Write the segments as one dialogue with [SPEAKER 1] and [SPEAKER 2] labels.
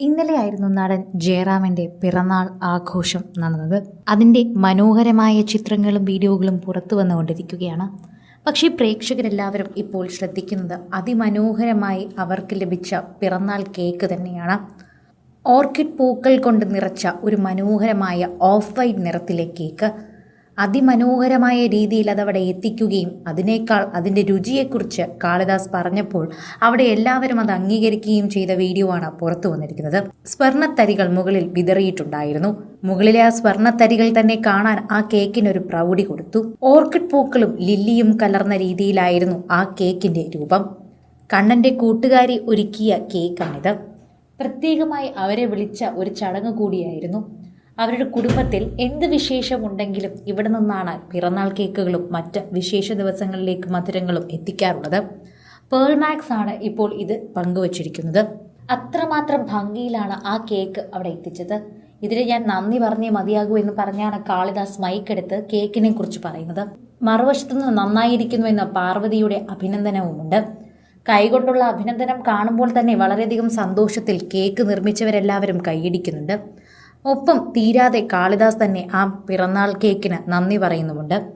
[SPEAKER 1] ഇന്നലെയായിരുന്നു നടൻ ജയറാമിന്റെ പിറന്നാൾ ആഘോഷം നടന്നത്. അതിന്റെ മനോഹരമായ ചിത്രങ്ങളും വീഡിയോകളും പുറത്തു വന്നുകൊണ്ടിരിക്കുകയാണ്. പക്ഷേ പ്രേക്ഷകരെല്ലാവരും ഇപ്പോൾ ശ്രദ്ധിക്കുന്നത് അതിമനോഹരമായി അവർക്ക് ലഭിച്ച പിറന്നാൾ കേക്ക് തന്നെയാണ്. ഓർക്കിഡ് പൂക്കൾ കൊണ്ട് നിറച്ച ഒരു മനോഹരമായ ഓഫ് വൈറ്റ് നിറത്തിലെ കേക്ക്. അതിമനോഹരമായ രീതിയിൽ അതവിടെ എത്തിക്കുകയും അതിനേക്കാൾ അതിന്റെ രുചിയെക്കുറിച്ച് കാളിദാസ് പറഞ്ഞപ്പോൾ അവിടെ എല്ലാവരും അത് അംഗീകരിക്കുകയും ചെയ്ത വീഡിയോ ആണ് പുറത്തു വന്നിരിക്കുന്നത്. സ്വർണത്തരികൾ മുകളിൽ വിതറിയിട്ടുണ്ടായിരുന്നു. മുകളിലെ ആ സ്വർണത്തരികൾ തന്നെ കാണാൻ ആ കേക്കിനൊരു പ്രൗഢി കൊടുത്തു. ഓർക്കിഡ് പൂക്കളും ലില്ലിയും കലർന്ന രീതിയിലായിരുന്നു ആ കേക്കിന്റെ രൂപം. കണ്ണന്റെ കൂട്ടുകാരി ഒരുക്കിയ കേക്കാണിത്. പ്രത്യേകമായി അവരെ വിളിച്ച ഒരു ചടങ്ങ് കൂടിയായിരുന്നു. അവരുടെ കുടുംബത്തിൽ എന്ത് വിശേഷമുണ്ടെങ്കിലും ഇവിടെ നിന്നാണ് പിറന്നാൾ കേക്കുകളും മറ്റ് വിശേഷ ദിവസങ്ങളിലേക്ക് മധുരങ്ങളും എത്തിക്കാറുള്ളത്. പേൾ മാക്സ് ആണ് ഇപ്പോൾ ഇത് പങ്കുവച്ചിരിക്കുന്നത്. അത്രമാത്രം ഭംഗിയിലാണ് ആ കേക്ക് അവിടെ എത്തിച്ചത്. ഇതിന് ഞാൻ നന്ദി പറഞ്ഞേ മതിയാകൂ എന്ന് പറഞ്ഞാണ് കാളിദാസ് മൈക്കെടുത്ത് കേക്കിനെ കുറിച്ച് പറയുന്നത്. മറുവശത്തു നിന്ന് നന്നായിരിക്കുന്നു എന്ന പാർവതിയുടെ അഭിനന്ദനവുമുണ്ട്. കൈകൊണ്ടുള്ള അഭിനന്ദനം കാണുമ്പോൾ തന്നെ വളരെയധികം സന്തോഷത്തിൽ കേക്ക് നിർമ്മിച്ചവരെല്ലാവരും കൈയടിക്കുന്നുണ്ട്. ഒപ്പം തീരാതെ കാളിദാസ് തന്നെ ആ പിറന്നാൾ കേക്കിന് നന്ദി പറയുന്നുമുണ്ട്.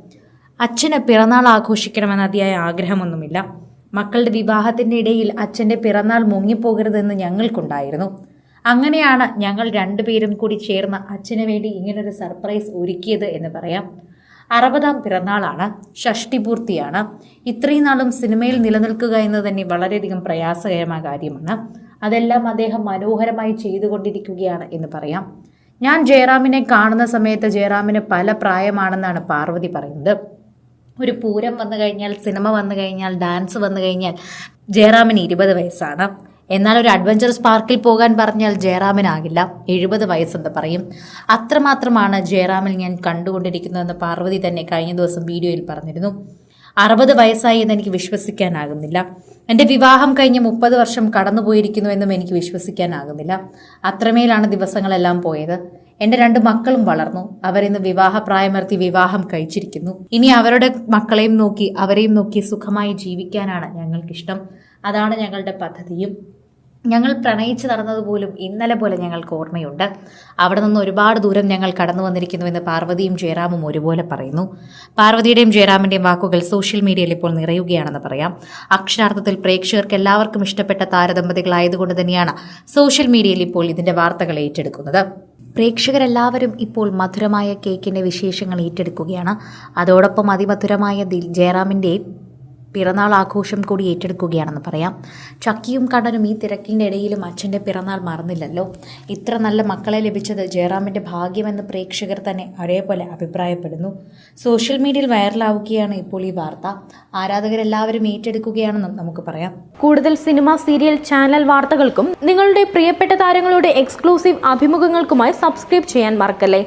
[SPEAKER 1] അച്ഛന് പിറന്നാൾ ആഘോഷിക്കണമെന്ന അതിയായ ആഗ്രഹമൊന്നുമില്ല. മക്കളുടെ വിവാഹത്തിന്റെ ഇടയിൽ അച്ഛന്റെ പിറന്നാൾ മുങ്ങിപ്പോകരുതെന്ന് ഞങ്ങൾക്കുണ്ടായിരുന്നു. അങ്ങനെയാണ് ഞങ്ങൾ രണ്ടുപേരും കൂടി ചേർന്ന് അച്ഛന് വേണ്ടി ഇങ്ങനൊരു സർപ്രൈസ് ഒരുക്കിയത് എന്ന് പറയാം. അറുപതാം പിറന്നാളാണ്. ഷഷ്ടിപൂർത്തിയാണ് ഇത്രയും നാളും സിനിമയിൽ നിലനിൽക്കുക എന്ന് തന്നെ വളരെയധികം പ്രയാസകരമായ കാര്യമാണ്. അതെല്ലാം അദ്ദേഹം മനോഹരമായി ചെയ്തുകൊണ്ടിരിക്കുകയാണ് എന്ന് പറയാം. ഞാൻ ജയറാമിനെ കാണുന്ന സമയത്ത് ജയറാമിന് പല പ്രായമാണെന്നാണ് പാർവതി പറയുന്നത്. ഒരു പൂരം വന്നു കഴിഞ്ഞാൽ സിനിമ വന്നു കഴിഞ്ഞാൽ ഡാൻസ് വന്നു കഴിഞ്ഞാൽ ജയറാമിന് ഇരുപത് വയസ്സാണ്. എന്നാൽ ഒരു അഡ്വഞ്ചർ പാർക്കിൽ പോകാൻ പറഞ്ഞാൽ ജയറാമിനാകില്ല. എഴുപത് വയസ്സെന്ന് പറയും. അത്രമാത്രമാണ് ജയറാമിൽ ഞാൻ കണ്ടുകൊണ്ടിരിക്കുന്നതെന്ന് പാർവതി തന്നെ കഴിഞ്ഞ ദിവസം വീഡിയോയിൽ പറഞ്ഞിരുന്നു. അറുപത് വയസ്സായി എന്ന് എനിക്ക് വിശ്വസിക്കാനാകുന്നില്ല. എന്റെ വിവാഹം കഴിഞ്ഞ് മുപ്പത് വർഷം കടന്നുപോയിരിക്കുന്നു എന്നും എനിക്ക് വിശ്വസിക്കാനാകുന്നില്ല. അത്രമേലാണ് ദിവസങ്ങളെല്ലാം പോയത്. എന്റെ രണ്ട് മക്കളും വളർന്നു. അവരിന്ന് വിവാഹപ്രായമർത്തി വിവാഹം കഴിച്ചിരിക്കുന്നു. ഇനി അവരുടെ മക്കളെയും നോക്കി അവരെയും നോക്കി സുഖമായി ജീവിക്കാനാണ് ഞങ്ങൾക്കിഷ്ടം. അതാണ് ഞങ്ങളുടെ പദ്ധതിയും. ഞങ്ങൾ പ്രണയിച്ചു നടന്നതുപോലും ഇന്നലെ പോലെ ഞങ്ങൾക്ക് ഓർമ്മയുണ്ട്. അവിടെ നിന്ന് ഒരുപാട് ദൂരം ഞങ്ങൾ കടന്നു വന്നിരിക്കുന്നുവെന്ന് പാർവതിയും ജയറാമും ഒരുപോലെ പറയുന്നു. പാർവതിയുടെയും ജയറാമിന്റെയും വാക്കുകൾ സോഷ്യൽ മീഡിയയിൽ ഇപ്പോൾ നിറയുകയാണെന്ന് പറയാം. അക്ഷരാർത്ഥത്തിൽ പ്രേക്ഷകർക്ക് എല്ലാവർക്കും ഇഷ്ടപ്പെട്ട താരദമ്പതികളായതുകൊണ്ട് തന്നെയാണ് സോഷ്യൽ മീഡിയയിൽ ഇപ്പോൾ ഇതിന്റെ വാർത്തകൾ ഏറ്റെടുക്കുന്നത്. പ്രേക്ഷകരെല്ലാവരും ഇപ്പോൾ മധുരമായ കേക്കിന്റെ വിശേഷങ്ങൾ ഏറ്റെടുക്കുകയാണ്. അതോടൊപ്പം അതിമധുരമായ ദിൽ ജയറാമിന്റെയും പിറന്നാൾ ആഘോഷം കൂടി ഏറ്റെടുക്കുകയാണെന്ന് പറയാം. ചക്കിയും കണ്ണനും ഈ തിരക്കിന്റെ ഇടയിലും അച്ഛന്റെ പിറന്നാൾ മറന്നില്ലല്ലോ. ഇത്ര നല്ല മക്കളെ ലഭിച്ചത് ജയറാമിന്റെ ഭാഗ്യമെന്ന് പ്രേക്ഷകർ തന്നെ ഒരേപോലെ അഭിപ്രായപ്പെടുന്നു. സോഷ്യൽ മീഡിയയിൽ വൈറലാവുകയാണ് ഇപ്പോൾ ഈ വാർത്ത. ആരാധകരെല്ലാവരും ഏറ്റെടുക്കുകയാണെന്നും നമുക്ക് പറയാം.
[SPEAKER 2] കൂടുതൽ സിനിമ സീരിയൽ ചാനൽ വാർത്തകൾക്കും നിങ്ങളുടെ പ്രിയപ്പെട്ട താരങ്ങളുടെ എക്സ്ക്ലൂസീവ് അഭിമുഖങ്ങൾക്കുമായി സബ്സ്ക്രൈബ് ചെയ്യാൻ മറക്കല്ലേ?